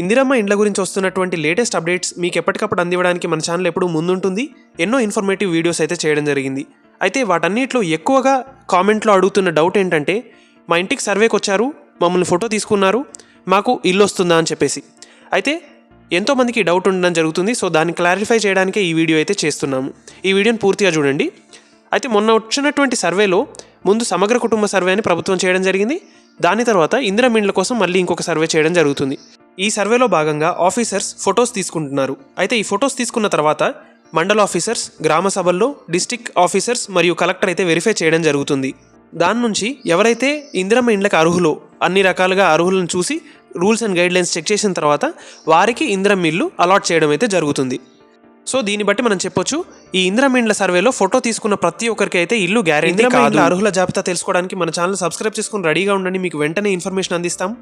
ఇందిరమ్మ ఇండ్ల గురించి వస్తున్నటువంటి లేటెస్ట్ అప్డేట్స్ మీకు ఎప్పటికప్పుడు అందివ్వడానికి మన ఛానల్ ఎప్పుడూ ముందుంటుంది. ఎన్నో ఇన్ఫర్మేటివ్ వీడియోస్ అయితే చేయడం జరిగింది. అయితే వాటన్నిటిలో ఎక్కువగా కామెంట్లో అడుగుతున్న డౌట్ ఏంటంటే మా ఇంటికి సర్వేకి వచ్చారు మమ్మల్ని ఫోటో తీసుకున్నారు మాకు ఇల్లు వస్తుందా అని చెప్పేసి. అయితే ఎంతోమందికి డౌట్ ఉండడం జరుగుతుంది సో దాన్ని క్లారిఫై చేయడానికే ఈ వీడియో అయితే చేస్తున్నాము. ఈ వీడియోని పూర్తిగా చూడండి. అయితే మొన్న వచ్చినటువంటి సర్వేలో ముందు సమగ్ర కుటుంబ సర్వే అని ప్రభుత్వం చేయడం జరిగింది. దాని తర్వాత ఇందిరా ఇండ్ల కోసం మళ్ళీ ఇంకొక సర్వే చేయడం జరుగుతుంది. ఈ సర్వేలో భాగంగా ఆఫీసర్స్ ఫొటోస్ తీసుకుంటున్నారు. అయితే ఈ ఫొటోస్ తీసుకున్న తర్వాత మండల ఆఫీసర్స్ గ్రామ సభల్లో డిస్టిక్ ఆఫీసర్స్ మరియు కలెక్టర్ అయితే వెరిఫై చేయడం జరుగుతుంది. దాని నుంచి ఎవరైతే ఇందిరమ్మ ఇండ్లకు అర్హులో అన్ని రకాలుగా అర్హులను చూసి రూల్స్ అండ్ గైడ్లైన్స్ చెక్ చేసిన తర్వాత వారికి ఇందిరమ్మ ఇల్లు అలాట్ చేయడం అయితే జరుగుతుంది. సో దీన్ని బట్టి మనం చెప్పొచ్చు ఈ ఇందిరమ్మ ఇండ్ల సర్వేలో ఫోటో తీసుకున్న ప్రతి ఒక్కరికి అయితే ఇల్లు గ్యారెంటీ అర్హుల జాబితా తెలుసుకోవడానికి మన ఛానల్ సబ్స్క్రైబ్ చేసుకుని రెడీగా ఉండండి. మీకు వెంటనే ఇన్ఫర్మేషన్ అందిస్తాం.